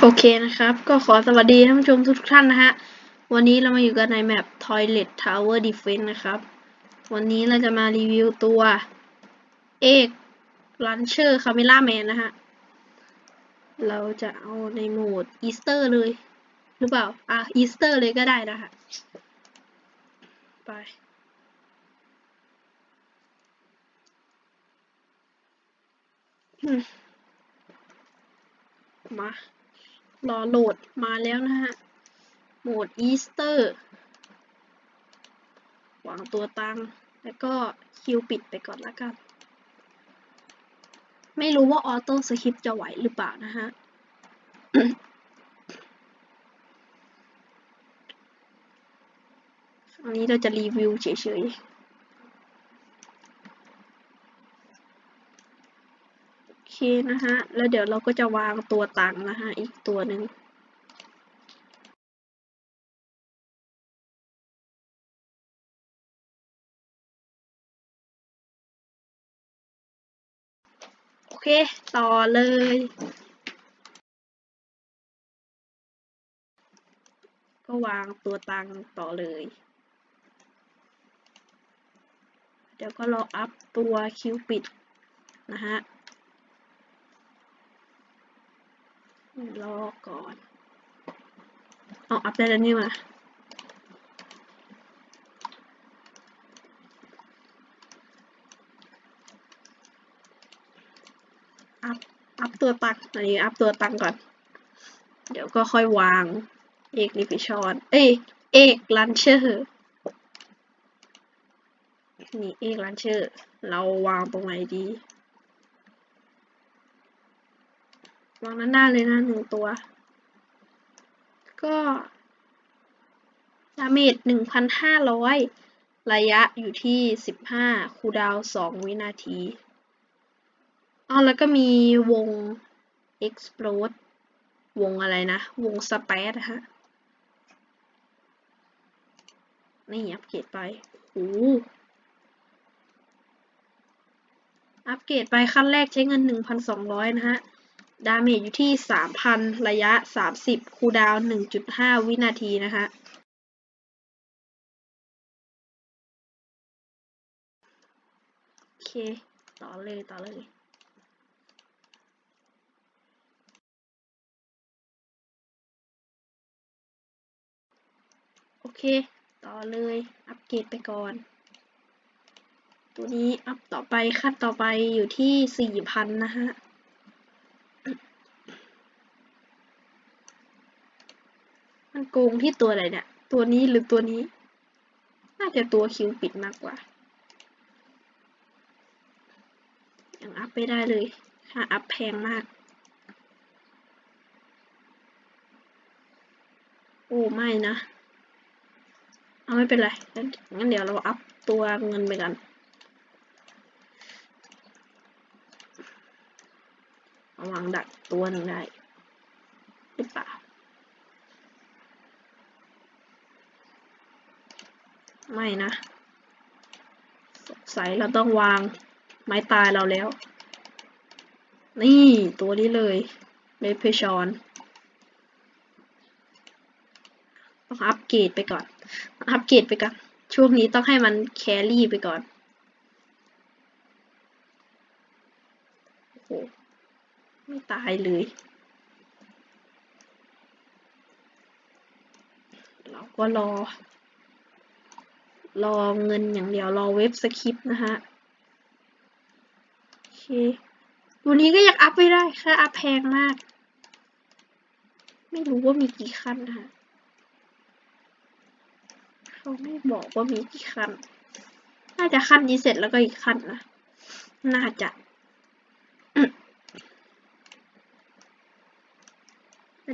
โอเคนะครับ ก็ขอสวัสดีท่านผู้ชมทุกท่านนะฮะ วันนี้เรามาอยู่กันในแมป Toilet Tower Defense นะครับ วันนี้เราจะมารีวิวตัวเอก Launcher Camera Man นะฮะ เราจะเอาในโหมด Easter เลย หรือเปล่า อะ Easter เลยก็ได้นะฮะ ไปมา รอโหลดมาแล้วนะฮะ โหมดอีสเตอร์วางตัวตัง แล้วก็คิวปิดไปก่อนละกัน ไม่รู้ว่าออโต้สคริปจะไหวหรือเปล่านะฮะอันนี้เราจะรีวิวเฉยๆ โอ เคนะฮะ แล้วเดี๋ยวเราก็จะวางตัวตังนะฮะ อีกตัวหนึ่งโอเค ต่อเลย ก็วางตัวตังต่อเลย เดี๋ยวก็รออัพตัวคิวปิดนะฮะ รอก่อน เอาอัพได้แล้วนี่มาอัพอัพตัวตังอันนี้อัพตัวตังก่อน เดี๋ยวก็ค่อยวาง เอกลิฟิชอน เอ้ยเอกลันเชอร์นี่เอกลันเชอร์ เราวางตรงไหนดี วางด้านหน้าเลยนะหนึ่งตัว ก็ดาเมจหนึ่งพันห้าร้อยระยะอยู่ที่สิบห้าคูดาวสองวินาทีอ๋อแล้วก็มีวง explode วงอะไรนะ วงสเปซฮะนี่อัปเกรดไปโอ้อัปเกรดไปขั้นแรกใช้เงิน 1,200 นะฮะ ดาเมจอยู่ที่ 3,000 ระยะ 30 คูดาวน์1.5 วินาทีนะฮะโอเค ต่อเลย ต่อเลยโอเค ต่อเลย อัปเกรดไปก่อน ตัวนี้อัพต่อไปขั้นต่อไปอยู่ที่สี่พันนะฮะ มันโกงที่ตัวอะไรเนี่ย ตัวนี้หรือตัวนี้ น่าจะตัวคิวปิดมากกว่า ยังอัพไม่ได้เลย ค่าอัพแพงมาก โอ้ไม่นะ เอาไม่เป็นไร งั้นเดี๋ยวเราอัพตัวเงินไปกันเอาวางดักตัวหนึ่งได้หรือเปล่า ไม่นะสงสัยเราต้องวางไม้ตายเราแล้ว นี่ตัวนี้เลยเลเพชอนต้องอัปเกรดไปก่อน อัปเกรดไปก่อน ช่วงนี้ต้องให้มันแครี่ไปก่อนโอ้ไม่ตายเลย เราก็รอ รอเงินอย่างเดียวรอเว็บสคริปต์นะฮะโอเคตัวนี้ก็อยากอัพไม่ได้ค่าอัพแพงมาก ไม่รู้ว่ามีกี่ขั้นนะฮะเขาไม่บอกว่ามีกี่ขั้น น่าจะขั้นนี้เสร็จแล้วก็อีกขั้นนะ น่าจะ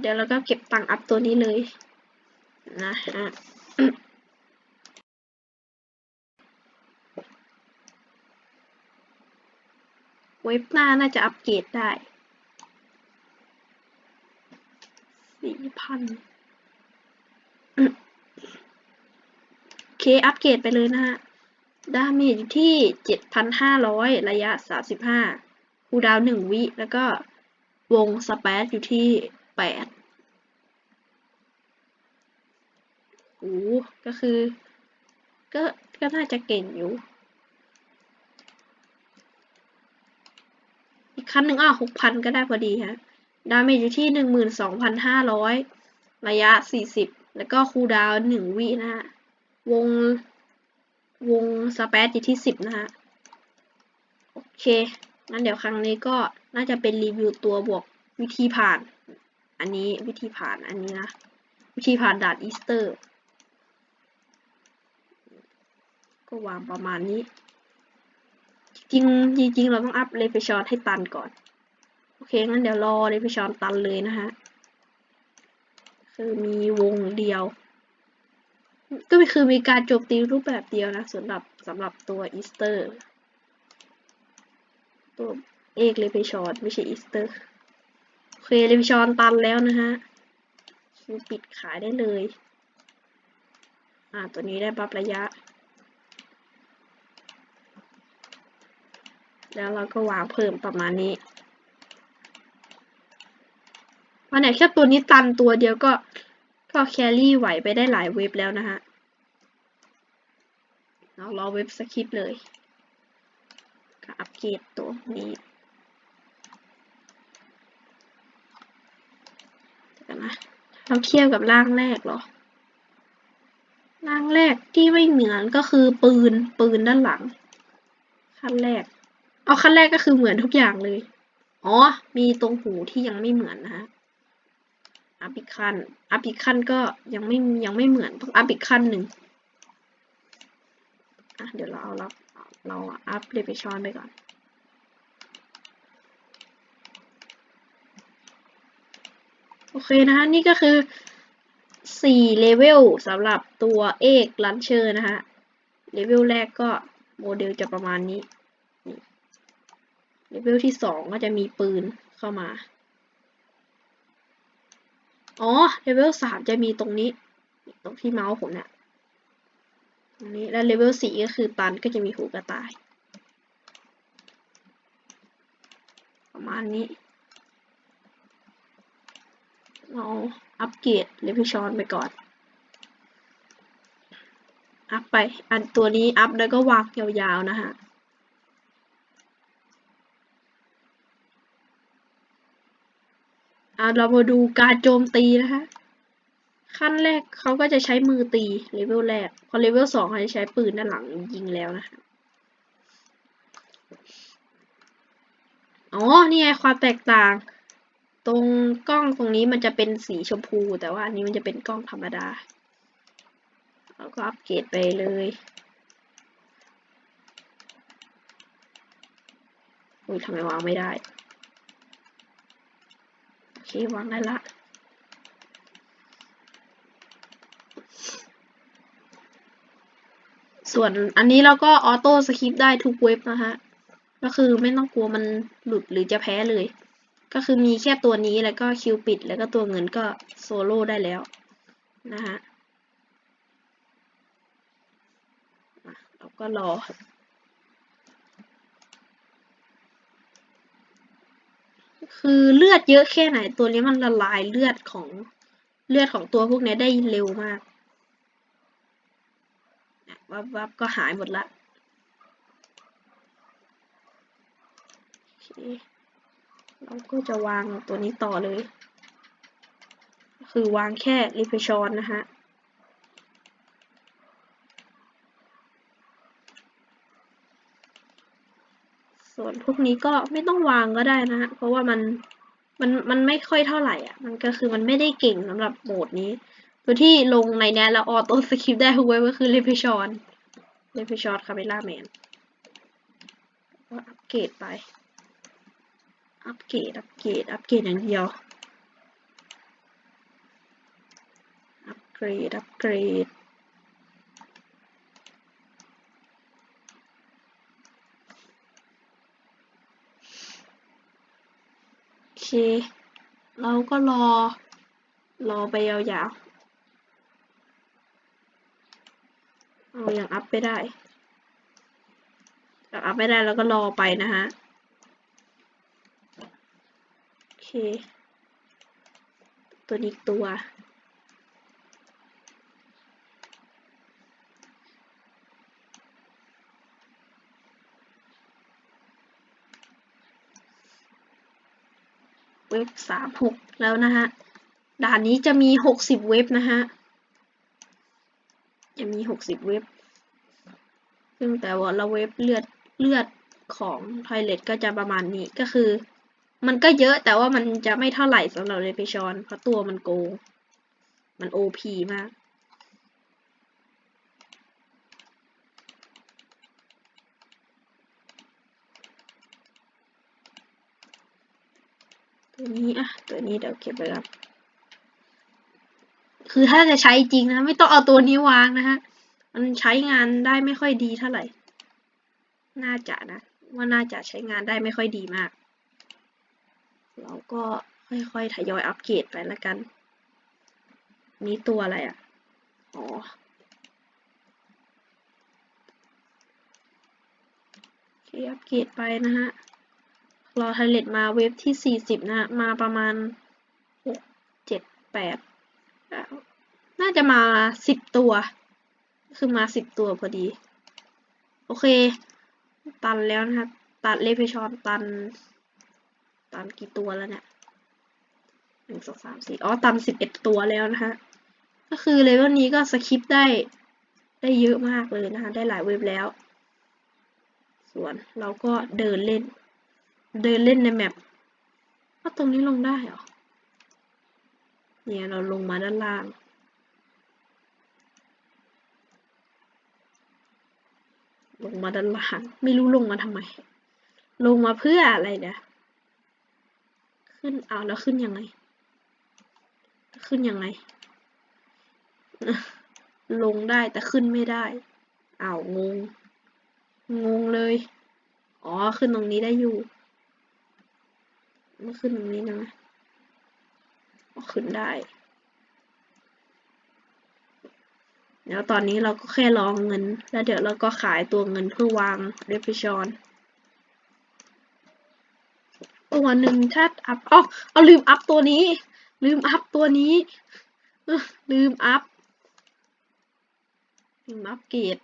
เดี๋ยวเราก็เก็บตังค์อัพตัวนี้เลยนะฮะอืม เว็บหน้าน่าจะอัปเกรดได้สี่พันโอเค อัปเกรดไปเลยนะฮะ ดาเมจอยู่ที่เจ็ดพันห้าร้อยระยะสามสิบห้าคูดาวหนึ่งวิ แล้วก็วงสเปซอยู่ที่แปดโอ้ก็คือ ก็ ก็น่าจะเก่งอยู่ อีกขั้นหนึ่งอะหกพันก็ได้พอดีฮะ ดาเมจอยู่ที่หนึ่งหมื่นสองพันห้าร้อยระยะสี่สิบแล้วก็คูดาวหนึ่งวินะฮะ วง วงสเปซอยู่ที่สิบนะฮะ โอเค งั้นเดี๋ยวครั้งนี้ก็น่าจะเป็นรีวิวตัวบวกวิธีผ่าน อันนี้วิธีผ่านอันนี้นะ วิธีผ่านด่านอีสเตอร์ ก็วางประมาณนี้ จริงจริงเราต้องอัพเลเฟชอนให้ตันก่อน โอเค งั้นเดี๋ยวรอเลเฟชอนตันเลยนะฮะ คือมีวงเดียว ก็คือมีการโจมตีรูปแบบเดียวนะสำหรับสำหรับตัวอีสเตอร์ ตัวเอกเลเฟชอนไม่ใช่อีสเตอร์ โอเคเลเฟชอนตันแล้วนะฮะคิวปิดขายได้เลย อ่า ตัวนี้ได้บัฟระยะ แล้วเราก็วางเพิ่มประมาณนี้วันไหนแค่ตัวนี้ตันตัวเดียวก็ก็แครี่ไหวไปได้หลายเว็บแล้วนะฮะเรารอเว็บสคริปต์เลยก็อัปเกรดตัวนี้เดี๋ยวนะเราเทียบกับร่างแรกเหรอ ร่างแรกที่ไม่เหมือนก็คือปืนปืนด้านหลัง ขั้นแรก เอาขั้นแรกก็คือเหมือนทุกอย่างเลย อ๋อ มีตรงหูที่ยังไม่เหมือนนะฮะ อัพอีกขั้น อัพอีกขั้นก็ยังไม่ยังไม่เหมือนต้องอัพอีกขั้นหนึ่งอะเดี๋ยวเราเอาเราเราอัพเลเวชอนไปก่อน โอเคนะฮะนี่ก็คือสี่เลเวลสำหรับตัวเอกลันเชอร์นะฮะ เลเวลแรกก็โมเดลจะประมาณนี้ เลเวลที่สองก็จะมีปืนเข้ามา อ๋อ เลเวลสามจะมีตรงนี้ ตรงที่เมาส์ผมเนี่ยตรงนี้ แล้วเลเวลสี่ก็คือตันก็จะมีหูกระต่าย ประมาณนี้ เราอัปเกรดเลเวลชอนไปก่อน อัพไป อันตัวนี้อัพแล้วก็วางยาวๆนะฮะ อะเรามาดูการโจมตีนะคะ ขั้นแรกเขาก็จะใช้มือตีเลเวลแรก พอเลเวลสองเขาจะใช้ปืนด้านหลังยิงแล้วนะคะอ๋อ นี่ไงความแตกต่าง ตรงกล้องตรงนี้มันจะเป็นสีชมพู แต่ว่าอันนี้มันจะเป็นกล้องธรรมดาเราก็อัปเกรดไปเลยอุ้ยทำไมวางไม่ได้ วางได้ละส่วนอันนี้เราก็ออโต้สคริปต์ได้ทุกเว็บนะฮะ ก็คือไม่ต้องกลัวมันหลุดหรือจะแพ้เลย ก็คือมีแค่ตัวนี้แล้วก็คิวปิด แล้วก็ตัวเงินก็โซโล่ได้แล้วนะฮะเราก็รอ คือเลือดเยอะแค่ไหนตัวนี้มันละลายเลือดของเลือดของตัวพวกนี้ได้เร็วมากวับวับก็หายหมดละเราก็จะวางตัวนี้ต่อเลย คือวางแค่ริฟชอนนะฮะ ส่วนพวกนี้ก็ไม่ต้องวางก็ได้นะฮะเพราะว่ามันมันมันไม่ค่อยเท่าไหร่อะ มันก็คือมันไม่ได้เก่งสำหรับโหมดนี้ ตัวที่ลงในแนี้แล้วออโต้สคริปได้ทุกเว็บก็คือเลเพชอนเลเพชอนคาเมล่าแมนก็อัปเกรดไป อัปเกรด อัปเกรด อัปเกรดอย่างเดียว อัปเกรด อัปเกรด เคเราก็รอ รอไปยาวๆเราอย่างอัพไปได้อยากอัพไม่ได้แล้วก็รอไปนะฮะ โอเค ตัวนี้อีกตัว เว็บสามหกแล้วนะฮะ ด่านนี้จะมีหกสิบเว็บนะฮะ จะมีหกสิบเว็บ ซึ่งแต่ว่าละเว็บเลือดเลือดของทอยเลตก็จะประมาณนี้ก็คือ มันก็เยอะแต่ว่ามันจะไม่เท่าไหร่สำหรับเลปิชอนเพราะตัวมันโกง มันโอพีมาก ตัวนี้อะตัวนี้เดี๋ยวเก็บไปก่อนคือถ้าจะใช้จริงนะ ไม่ต้องเอาตัวนี้วางนะฮะ มันใช้งานได้ไม่ค่อยดีเท่าไหร่ น่าจะนะ ว่าน่าจะใช้งานได้ไม่ค่อยดีมาก เราก็ค่อยๆทยอยอัปเกรดไปล้วกัน นี่ตัวอะไรอะ อ๋ออเคอัปเกรดไปนะฮะ รอไทเลตมาเว็บที่สี่สิบนะฮะ มาประมาณหกเจ็ดแปดน่าจะมาสิบตัว คือมาสิบตัวพอดี โอเค ตันแล้วนะครับ ตัดเลเพชอนตัน ตันกี่ตัวแล้วเนี่ยหนึ่งสองสามสี่อ๋อตันสิบเอ็ดตัวแล้วนะฮะ ก็คือเลเวลนี้ก็สคิปได้ได้เยอะมากเลยนะคะ ได้หลายเว็บแล้ว ส่วนเราก็เดินเล่น เดินเล่นในแมปว่าตรงนี้ลงได้เหรอ เนี่ยเราลงมาด้านล่าง ลงมาด้านล่าง ไม่รู้ลงมาทำไม ลงมาเพื่ออะไรเนี่ย ขึ้นเอาแล้วขึ้นยังไง ขึ้นยังไง ลงได้แต่ขึ้นไม่ได้อ้าวงง งงเลย อ๋อ ขึ้นตรงนี้ได้อยู่ มาขึ้นตรงนี้นะขึ้นได้ แล้วตอนนี้เราก็แค่รองเงิน แล้วเดี๋ยวเราก็ขายตัวเงินเพื่อวางเรฟิชอนตัวหนึ่งถ้าอัพอ๋อเอาลืมอัพตัวนี้ ลืมอัพตัวนี้ลืมอัพลืมอัพเกรด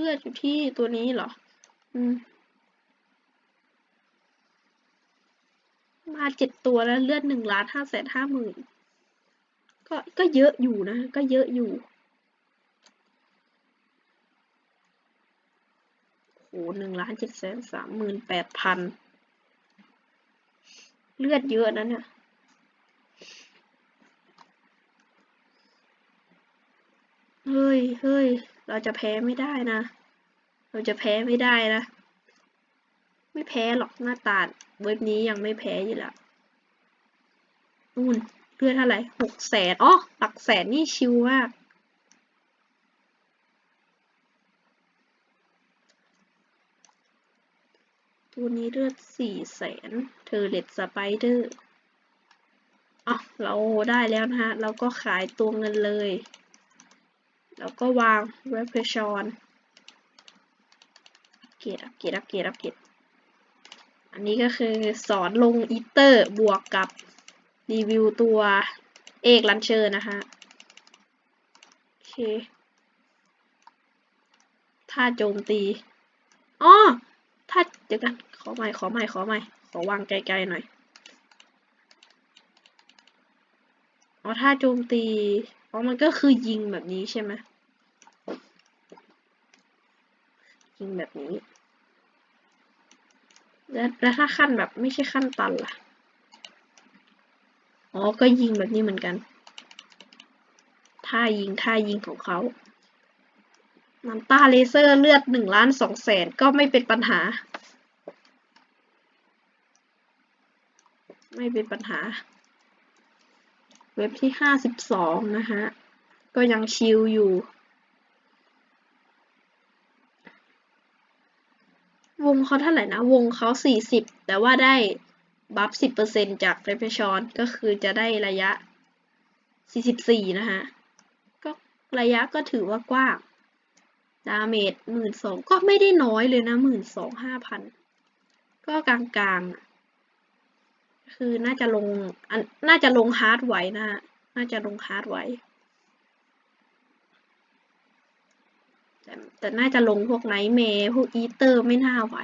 ลือดอยู่ที่ตัวนี้เหรอ อืม มาเจ็ดตัวแล้วเลือดหนึ่งล้านห้าแสนห้าหมื่นก็ก็เยอะอยู่นะ ก็เยอะอยู่โหหนึ่งล้านเจ็ดแสนสามหมื่นแปดพันเลือดเยอะนะเนี่ยเฮ้ยเฮ้ย เราจะแพ้ไม่ได้นะ เราจะแพ้ไม่ได้นะ ไม่แพ้หรอกหน้าตาเว็บนี้ยังไม่แพ้อยู่ล้วนู่นเลือดเท่าไหร่หกแสนอ๋อหลักแสนนี่ชิวมากตัวนี้เลือดสี่แสนเทอร์เลตสไปเดอร์อ๋อเราได้แล้วนะฮะ เราก็ขายตัวเงินเลย แล้วก็วางเรฟเพชอนเกรดอัปเกรดอัปเกรดอัปเกรดอันนี้ก็คือสอนลงอีเตอร์บวกกับรีวิวตัวเอกลันเชอร์นะคะโอเคถ้าโจมตีอ๋อถ้าเดี๋ยวกัน ขอใหม่ ขอใหม่ ขอใหม่ ขอวางไกลๆหน่อย อ๋อ ถ้าโจมตี อ๋อ มันก็คือยิงแบบนี้ใช่ไหม ยิงแบบนี้แล้วแล้วถ้าขั้นแบบไม่ใช่ขั้นตันล่ะ อ๋อ ก็ยิงแบบนี้เหมือนกัน ท่ายิงท่ายิงของเขาน้ำตาเลเซอร์เลือดหนึ่งล้านสองแสนก็ไม่เป็นปัญหา ไม่เป็นปัญหา เว็บที่ห้าสิบสองนะฮะ ก็ยังชิลอยู่ งเขาเท่าไหร่นะ วงเขาสี่สิบแต่ว่าได้บัฟสิบเปอร์เซ็นจากเรเปชอนก็คือจะได้ระยะสี่สิบสี่นะฮะ ก็ระยะก็ถือว่ากว้าง ดาเมจหมื่นสองก็ไม่ได้น้อยเลยนะหมื่นสองห้าพันก็กลางๆ คือน่าจะลงอันน่าจะลงฮาร์ดไหวนะฮะน่าจะลงฮาร์ดไหว แต่แต่น่าจะลงพวกไนท์แมร์พวกอีเตอร์ไม่น่าไหว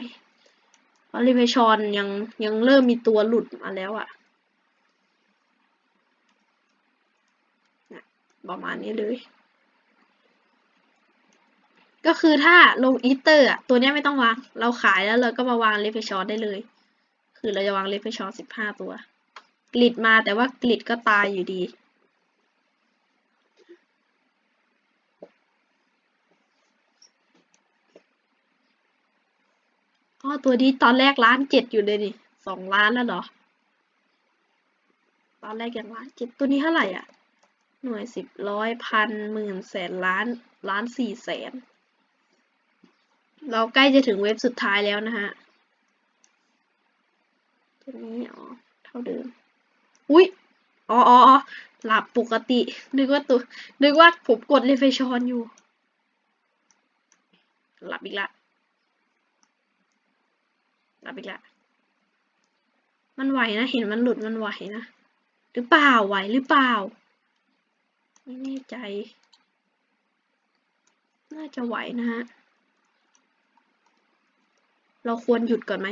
เพราะริเวชอนยังยังเริ่มมีตัวหลุดมาแล้วอะนะประมาณนี้เลย ก็คือถ้าลงอีเตอร์อะตัวนี้ไม่ต้องวาง เราขายแล้วเราก็มาวางเลเฟชอนได้เลย คือเราจะวางเลเฟชอนสิบห้าตัวกลิดมาแต่ว่ากลิดก็ตายอยู่ดี อ๋อตัวนี้ตอนแรกล้านเจ็ดอยู่เลยนี่สองล้านแล้วเหรอ ตอนแรกยังล้านเจ็ดตัวนี้เท่าไหร่อะ หน่วยสิบร้อยพันหมื่นแสนล้านล้านสี่แสน เราใกล้จะถึงเว็บสุดท้ายแล้วนะฮะ ตัวนี้อ๋อเท่าเดิม อุ๊ยอ๋ออ๋ออ๋อหลับปกติ นึกว่าตัว นึกว่าผมกดเลเฟชอนอยู่ หลับอีกละ หลับอีกละมันไหวนะ เห็นมันหลุดมันไหวนะ หรือเปล่าไหวหรือเปล่า ไม่แน่ใจ น่าจะไหวนะฮะ เราควรหยุดก่อนไหม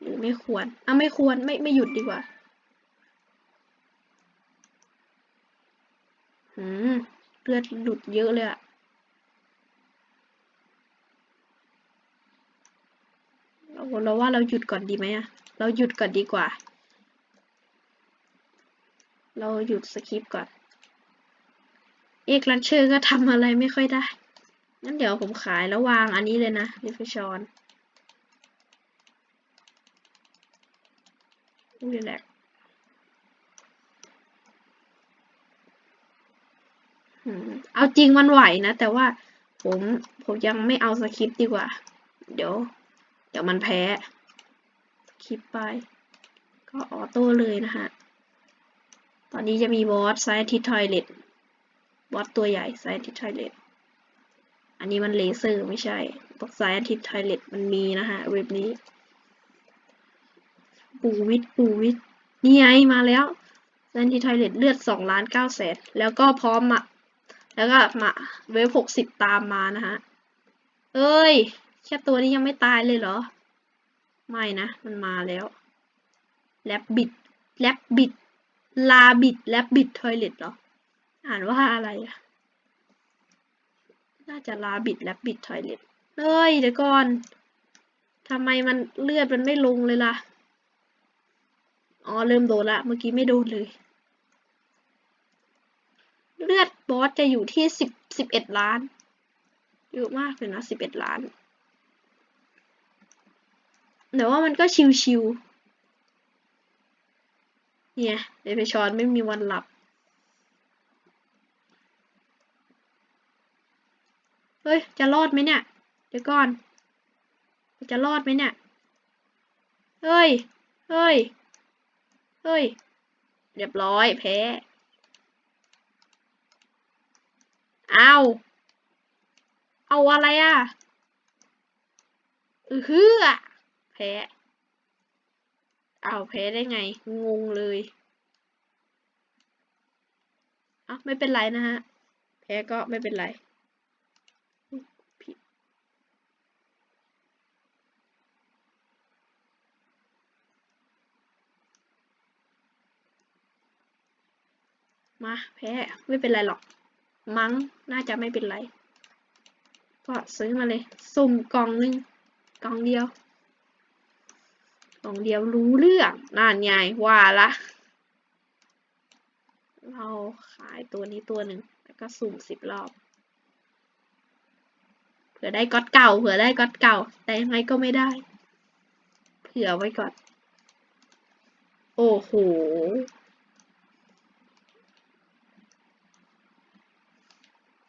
หรือไม่ควร อะไม่ควรไม่ไม่หยุดดีกว่า หืมเลือดหลุดเยอะเลยอะ เราเราว่าเราหยุดก่อนดีไหมอะเราหยุดก่อนดีกว่า เราหยุดสคริปต์ก่อน เอกลันเชอร์ก็ทำอะไรไม่ค่อยได้ งั้นเดี๋ยวผมขายแล้ววางอันนี้เลยนะริฟชอนรีแลกเอาจริงมันไหวนะ แต่ว่าผมผมยังไม่เอาสคริปต์ดีกว่า เดี๋ยว ดี๋ยวมันแพ้คริปไป ก็ออโต้เลยนะฮะ ตอนนี้จะมีบอสไซทิทอยเลตบอสตัวใหญ่ไซทิทอยเลตอันนี้มันเลเซอร์ไม่ใช่พวกไซทิทอยเลตมันมีนะฮะเว็บนี้ ปูวิทปูวิทนี่ไงมาแล้วไซทิทอยเลตเลือดสองล้านเก้าแสนแล้วก็พร้อมมาแล้วก็มาเวฟหกสิบตามมานะฮะ เอ้ย แค่ตัวนี้ยังไม่ตายเลยเหรอ ไม่นะ มันมาแล้วแลบบิดแลบบิดลาบิดแลบบิดทอยเลตเหรอ อ่านว่าอะไรอะน่าจะลาบิดแลบบิดทอยเลตเอ้ยเดี๋ยวก่อนทำไมมันเลือดมันไม่ลงเลยล่ะ อ๋อเริ่มโดนละ เมื่อกี้ไม่โดนเลย เลือดบอสจะอยู่ที่สิบสิบเอ็ดล้าน เยอะมากเลยนะสิบเอ็ดล้าน แต่ว่ามันก็ชิวๆเนี่ยเดไปชอนไม่มีวันหลับ เฮ้ย จะรอดไหมเนี่ย เดี๋ยวก่อน จะรอดไหมเนี่ย เฮ้ย เฮ้ย เฮ้ย เรียบร้อยแพ้เอาเอาอะไรอะ อือฮืออะ แพ้เอาแพ้ได้ไง งงเลยอะไม่เป็นไรนะฮะ แพ้ก็ไม่เป็นไรมาแพ้ไม่เป็นไรหรอก มั้งน่าจะไม่เป็นไร ก็ซื้อมาเลย สุ่มกล่องนึงกล่องเดียว กล่องเดียวรู้เรื่องน่านไงว่าละเราขายตัวนี้ตัวหนึ่งแล้วก็สุ่มสิบรอบ เผื่อได้ก๊อตเก่า เผื่อได้ก๊อตเก่า แต่ยังไงก็ไม่ได้ เผื่อไว้ก่อน โอ้โห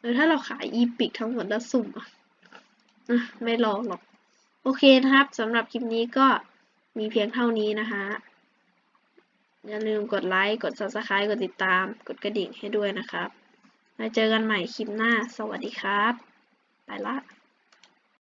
เออถ้าเราขายอีพิกทั้งหมดแล้วสุ่มอะอะไม่ลองหรอก โอเคนะครับสำหรับคลิปนี้ก็ มีเพียงเท่านี้นะคะ อย่าลืมกดไลค์ กด subscribe กดติดตาม กดกระดิ่งให้ด้วยนะครับ มาเจอกันใหม่คลิปหน้า สวัสดีครับ ไปละ